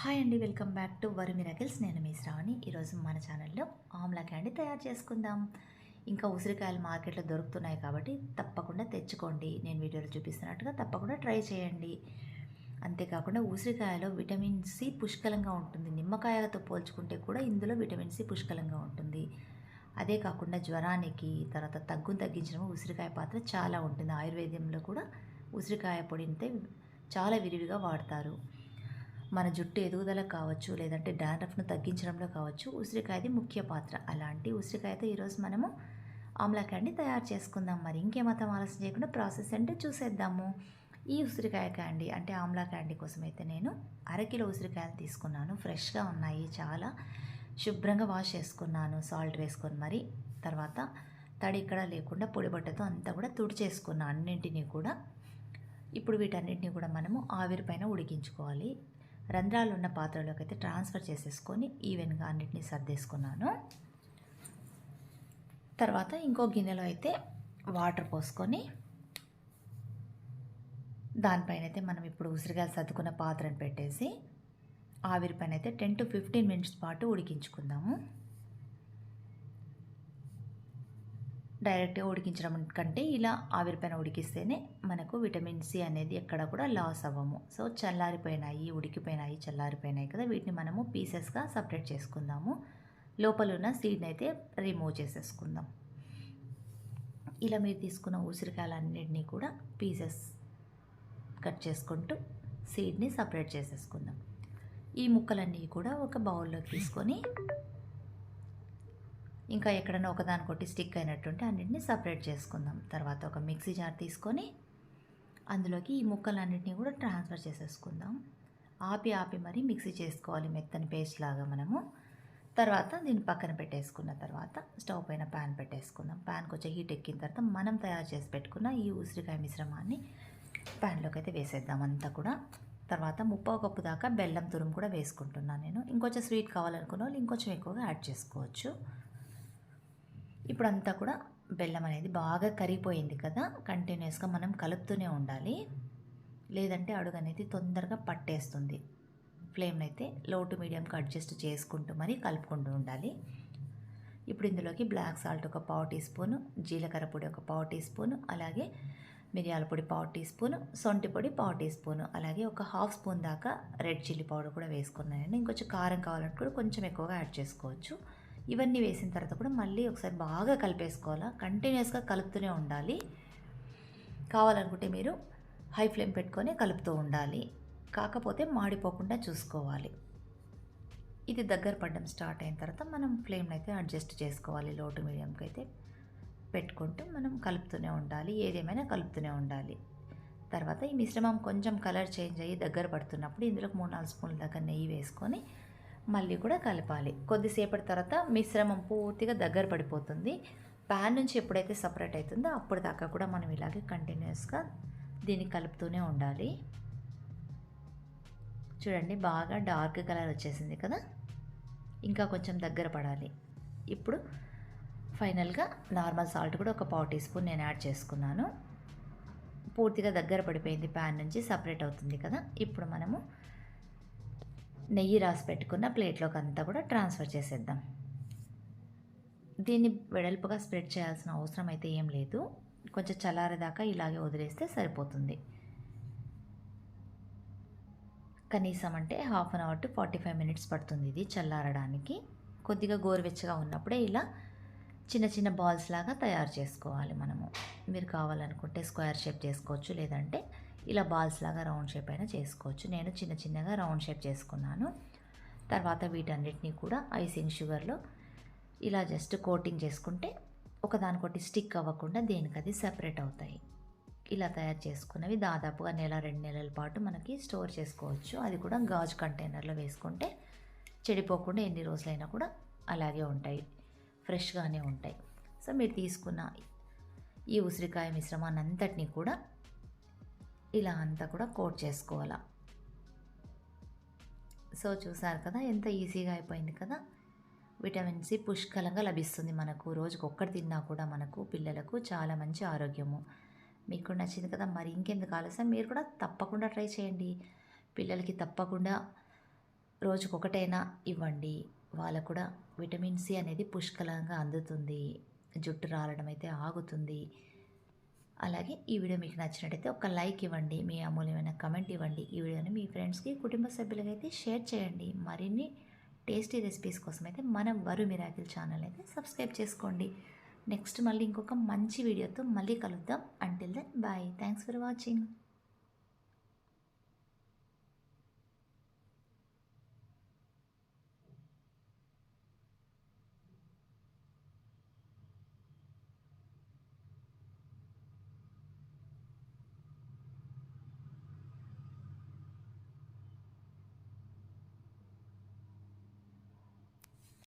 Hi అండి welcome back to వరి miracles. నేను మీ శ్రావణి. ఈరోజు మన ఛానల్లో ఆమ్లా క్యాండీ తయారు చేసుకుందాం. ఇంకా ఉసిరికాయలు మార్కెట్లో దొరుకుతున్నాయి కాబట్టి తప్పకుండా తెచ్చుకోండి. నేను వీడియోలో చూపిస్తున్నట్టుగా తప్పకుండా ట్రై చేయండి. అంతేకాకుండా ఉసిరికాయలో విటమిన్ సి పుష్కలంగా ఉంటుంది. నిమ్మకాయలతో పోల్చుకుంటే కూడా ఇందులో విటమిన్ సి పుష్కలంగా ఉంటుంది. అదే కాకుండా జ్వరానికి తర్వాత తగ్గును తగ్గించడం ఉసిరికాయ పాత్ర చాలా ఉంటుంది. ఆయుర్వేదంలో కూడా ఉసిరికాయ పొడినితే చాలా విరివిగా వాడతారు. మన జుట్టు ఎదుగుదల కావచ్చు లేదంటే డాండ్రఫ్ను తగ్గించడంలో కావచ్చు ఉసిరికాయది ముఖ్య పాత్ర. అలాంటి ఉసిరికాయతో ఈరోజు మనము ఆమ్లా క్యాండీ తయారు చేసుకుందాం. మరి ఇంకేమాత్రం ఆలస్యం చేయకుండా ప్రాసెస్ అంటే చూసేద్దాము. ఈ ఉసిరికాయ క్యాండీ అంటే ఆమ్లా క్యాండీ కోసం అయితే నేను అరకిలో ఉసిరికాయలు తీసుకున్నాను. ఫ్రెష్గా ఉన్నాయి చాలా. శుభ్రంగా వాష్ చేసుకున్నాను సాల్ట్ వేసుకొని మరి తర్వాత తడి ఇక్కడ లేకుండా పొడిబట్టతో అంతా కూడా తుడిచేసుకున్నాను అన్నింటినీ కూడా ఇప్పుడు వీటన్నిటిని కూడా మనము ఆవిరి పైన ఉడికించుకోవాలి. రంధ్రాలు ఉన్న పాత్రలోకి అయితే ట్రాన్స్ఫర్ చేసేసుకొని ఈవెన్గా అన్నిటినీ సర్దేసుకున్నాను. తర్వాత ఇంకో గిన్నెలో అయితే వాటర్ పోసుకొని దానిపైన అయితే మనం ఇప్పుడు ఉసిరిగాయలు సర్దుకున్న పాత్రను పెట్టేసి ఆవిరి పైన అయితే టెన్ టు ఫిఫ్టీన్ మినిట్స్ పాటు ఉడికించుకుందాము. డైరెక్ట్గా ఉడికించడం కంటే ఇలా ఆవిరిపైన ఉడికిస్తేనే మనకు విటమిన్ సి అనేది ఎక్కడ కూడా లాస్ అవ్వము. సో చల్లారిపోయినాయి ఉడికిపోయినాయి చల్లారిపోయినాయి కదా వీటిని మనము పీసెస్గా సపరేట్ చేసుకుందాము. లోపల ఉన్న సీడ్ని అయితే రిమూవ్ చేసేసుకుందాం. ఇలా మీరు తీసుకున్న ఉసిరికాయలన్నింటినీ కూడా పీసెస్ కట్ చేసుకుంటూ సీడ్ని సపరేట్ చేసేసుకుందాం. ఈ ముక్కలన్నీ కూడా ఒక బౌల్లో తీసుకొని ఇంకా ఎక్కడైనా ఒకదాని కొట్టి స్టిక్ అయినట్టుంటే అన్నింటినీ సపరేట్ చేసుకుందాం. తర్వాత ఒక మిక్సీ జార్ తీసుకొని అందులోకి ఈ ముక్కలన్నింటినీ కూడా ట్రాన్స్ఫర్ చేసేసుకుందాం. ఆపి ఆపి మరి మిక్సీ చేసుకోవాలి మెత్తని పేస్ట్ లాగా మనము. తర్వాత దీన్ని పక్కన పెట్టేసుకున్న తర్వాత స్టవ్ పైన ప్యాన్ పెట్టేసుకుందాం. ప్యాన్ కొంచెం హీట్ ఎక్కిన తర్వాత మనం తయారు చేసి పెట్టుకున్న ఈ ఉసిరికాయ మిశ్రమాన్ని ప్యాన్లోకి అయితే వేసేద్దాం అంతా కూడా. తర్వాత ముప్పావు కప్పు దాకా బెల్లం తురుము కూడా వేసుకుంటున్నాను నేను. ఇంకొంచెం స్వీట్ కావాలనుకున్న వాళ్ళు ఇంకొంచెం ఎక్కువగా యాడ్ చేసుకోవచ్చు. ఇప్పుడు అంతా కూడా బెల్లం అనేది బాగా కరిగిపోయింది కదా కంటిన్యూస్గా మనం కలుపుతూనే ఉండాలి. లేదంటే అడుగు అనేది తొందరగా పట్టేస్తుంది. ఫ్లేమ్ని అయితే లో టు మీడియంకి అడ్జస్ట్ చేసుకుంటూ మరీ కలుపుకుంటూ ఉండాలి. ఇప్పుడు ఇందులోకి బ్లాక్ సాల్ట్ ఒక పావు టీ స్పూను జీలకర్ర పొడి ఒక పావు టీ స్పూను అలాగే మిరియాల పొడి పావు టీ స్పూను సొంటి పొడి పావు టీ స్పూను అలాగే ఒక హాఫ్ స్పూన్ దాకా రెడ్ చిల్లీ పౌడర్ కూడా వేసుకున్నాను ఇంకొంచెం కారం కావాలంటే కూడా కొంచెం ఎక్కువగా యాడ్ చేసుకోవచ్చు. ఇవన్నీ వేసిన తర్వాత కూడా మళ్ళీ ఒకసారి బాగా కలిపేసుకోవాలా. కంటిన్యూస్గా కలుపుతూనే ఉండాలి. కావాలనుకుంటే మీరు హై ఫ్లేమ్ పెట్టుకొని కలుపుతూ ఉండాలి. కాకపోతే మాడిపోకుండా చూసుకోవాలి. ఇది దగ్గర పడడం స్టార్ట్ అయిన తర్వాత మనం ఫ్లేమ్ని అయితే అడ్జస్ట్ చేసుకోవాలి. లోటు మీడియంకి అయితే పెట్టుకుంటూ మనం కలుపుతూనే ఉండాలి. ఏదేమైనా కలుపుతూనే ఉండాలి. తర్వాత ఈ మిశ్రమం కొంచెం కలర్ చేంజ్ అయ్యి దగ్గర పడుతున్నప్పుడు ఇందులో మూడు నాలుగు స్పూన్ల దగ్గర నెయ్యి వేసుకొని మళ్ళీ కూడా కలపాలి. కొద్దిసేపటి తర్వాత మిశ్రమం పూర్తిగా దగ్గర పడిపోతుంది. ప్యాన్ నుంచి ఎప్పుడైతే సపరేట్ అవుతుందో అప్పుడు దాకా కూడా మనం ఇలాగే కంటిన్యూస్గా దీన్ని కలుపుతూనే ఉండాలి. చూడండి బాగా డార్క్ కలర్ వచ్చేసింది కదా? ఇంకా కొంచెం దగ్గర పడాలి. ఇప్పుడు ఫైనల్గా నార్మల్ సాల్ట్ కూడా ఒక పావు టీ స్పూన్ నేను యాడ్ చేసుకున్నాను. పూర్తిగా దగ్గర పడిపోయింది ప్యాన్ నుంచి సపరేట్ అవుతుంది కదా? ఇప్పుడు మనము నెయ్యి రాసి పెట్టుకున్న ప్లేట్లోకి అంతా కూడా ట్రాన్స్ఫర్ చేసేద్దాం. దీన్ని వెడల్పుగా స్ప్రెడ్ చేయాల్సిన అవసరం అయితే ఏం లేదు. కొంచెం చల్లారేదాకా ఇలాగే వదిలేస్తే సరిపోతుంది. కనీసం అంటే half an hour to forty five minutes పడుతుంది ఇది చల్లారడానికి. కొద్దిగా గోరువెచ్చగా ఉన్నప్పుడే ఇలా చిన్న చిన్న బాల్స్ లాగా తయారు చేసుకోవాలి మనము. మీరు కావాలనుకుంటే స్క్వేర్ షేప్ చేసుకోవచ్చు లేదంటే ఇలా బాల్స్ లాగా రౌండ్ షేప్ అయినా చేసుకోవచ్చు. నేను చిన్న చిన్నగా రౌండ్ షేప్ చేసుకున్నాను. తర్వాత వీటన్నిటిని కూడా ఐసింగ్ షుగర్లో ఇలా జస్ట్ కోటింగ్ చేసుకుంటే ఒకదానికొకటి స్టిక్ అవ్వకుండా దేనికది సెపరేట్ అవుతాయి. ఇలా తయారు చేసుకున్నవి దాదాపుగా నెల రెండు నెలల పాటు మనకి స్టోర్ చేసుకోవచ్చు. అది కూడా గాజు కంటైనర్లో వేసుకుంటే చెడిపోకుండా ఎన్ని రోజులైనా కూడా అలాగే ఉంటాయి. ఫ్రెష్గానే ఉంటాయి. సో మీరు తీసుకున్న ఈ ఉసిరికాయ మిశ్రమాన్ని అంతటినీ కూడా ఇలా అంతా కూడా కోట్ చేసుకోవాలా. సో చూసారు కదా ఎంత ఈజీగా అయిపోయింది కదా. విటమిన్ సి పుష్కలంగా లభిస్తుంది మనకు. రోజుకు ఒక్కటి తిన్నా కూడా మనకు పిల్లలకు చాలా మంచి ఆరోగ్యము. మీకు నచ్చింది కదా మరి ఇంకెందుకు ఆలస్యం? మీరు కూడా తప్పకుండా ట్రై చేయండి. పిల్లలకి తప్పకుండా రోజుకొకటైనా ఇవ్వండి. వాళ్ళకు కూడా విటమిన్ సి అనేది పుష్కలంగా అందుతుంది. జుట్టు రాలడం అయితే ఆగుతుంది. అలాగే ఈ వీడియో మీకు నచ్చినట్టయితే ఒక లైక్ ఇవ్వండి మీ అమూల్యమైన కమెంట్ ఇవ్వండి. ఈ వీడియోని మీ ఫ్రెండ్స్కి కుటుంబ సభ్యులకైతే షేర్ చేయండి. మరిన్ని టేస్టీ రెసిపీస్ కోసం అయితే మన వరు మిరాకిల్ ఛానల్ అయితే సబ్స్క్రైబ్ చేసుకోండి. నెక్స్ట్ మళ్ళీ ఇంకొక మంచి వీడియోతో మళ్ళీ కలుద్దాం. Until then bye thanks for watching